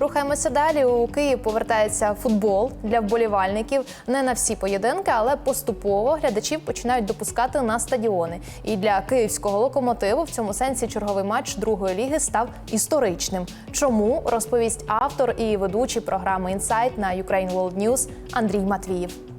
Рухаємося далі. У Київ повертається футбол для вболівальників. Не на всі поєдинки, але поступово глядачів починають допускати на стадіони. І для київського локомотиву в цьому сенсі черговий матч другої ліги став історичним. Чому розповість автор і ведучий програми «Інсайт» на Ukraine World News Андрій Матвіїв.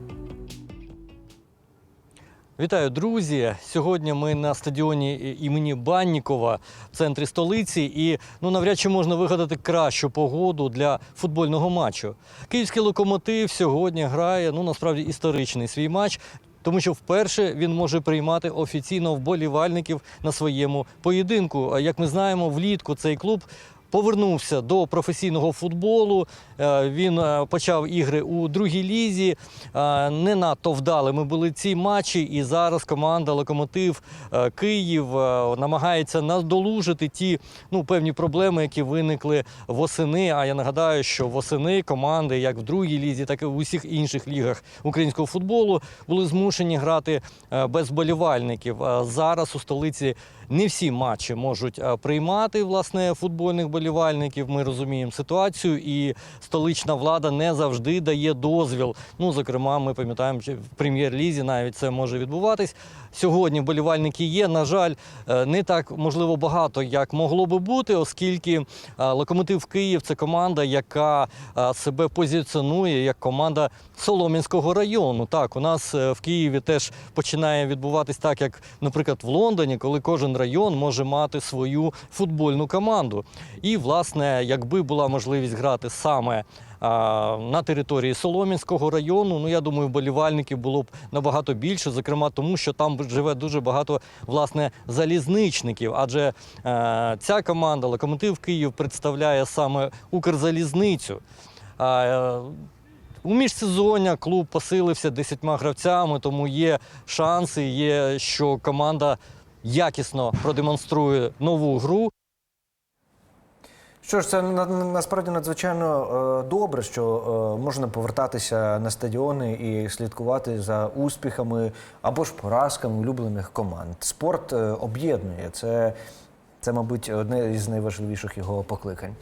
Вітаю, друзі! Сьогодні ми на стадіоні імені Баннікова в центрі столиці, і ну навряд чи можна вигадати кращу погоду для футбольного матчу. Київський локомотив сьогодні грає ну насправді історичний свій матч. Тому що вперше він може приймати офіційно вболівальників на своєму поєдинку. Як ми знаємо, влітку цей клуб повернувся до професійного футболу. Е, Він е, почав ігри у другій лізі. Е, Не надто вдалими були ці матчі, і зараз команда Локомотив Київ намагається надолужити ті ну, певні проблеми, які виникли восени. А я нагадаю, що восени команди, як в другій лізі, так і в усіх інших лігах українського футболу, були змушені грати без болівальників. Зараз у столиці не всі матчі можуть приймати власне футбольних болівальників. Ми розуміємо ситуацію, і столична влада не завжди дає дозвіл. Ну, зокрема, ми пам'ятаємо, що в прем'єр-лізі навіть це може відбуватись. Сьогодні болівальники є. На жаль, е, не так можливо багато, як могло би бути, оскільки е, локомотив Київ це команда, яка е, себе позиціонує як команда Солом'янського району. Так, у нас в Києві теж починає відбуватись так, як, наприклад, в Лондоні, коли кожен район може мати свою футбольну команду. І, власне, якби була можливість грати саме а, на території Солом'янського району, ну я думаю, вболівальників було б набагато більше, зокрема тому, що там живе дуже багато власне залізничників. Адже е, ця команда Локомотив Київ представляє саме Укрзалізницю. А, е, у міжсезоння клуб посилився десятьма гравцями, тому є шанси, є, що команда якісно продемонструє нову гру. Що ж, це на, на- насправді надзвичайно е, добре, що е, можна повертатися на стадіони і слідкувати за успіхами або ж поразками улюблених команд. Спорт е, об'єднує. Це, це, мабуть, одне із найважливіших його покликань.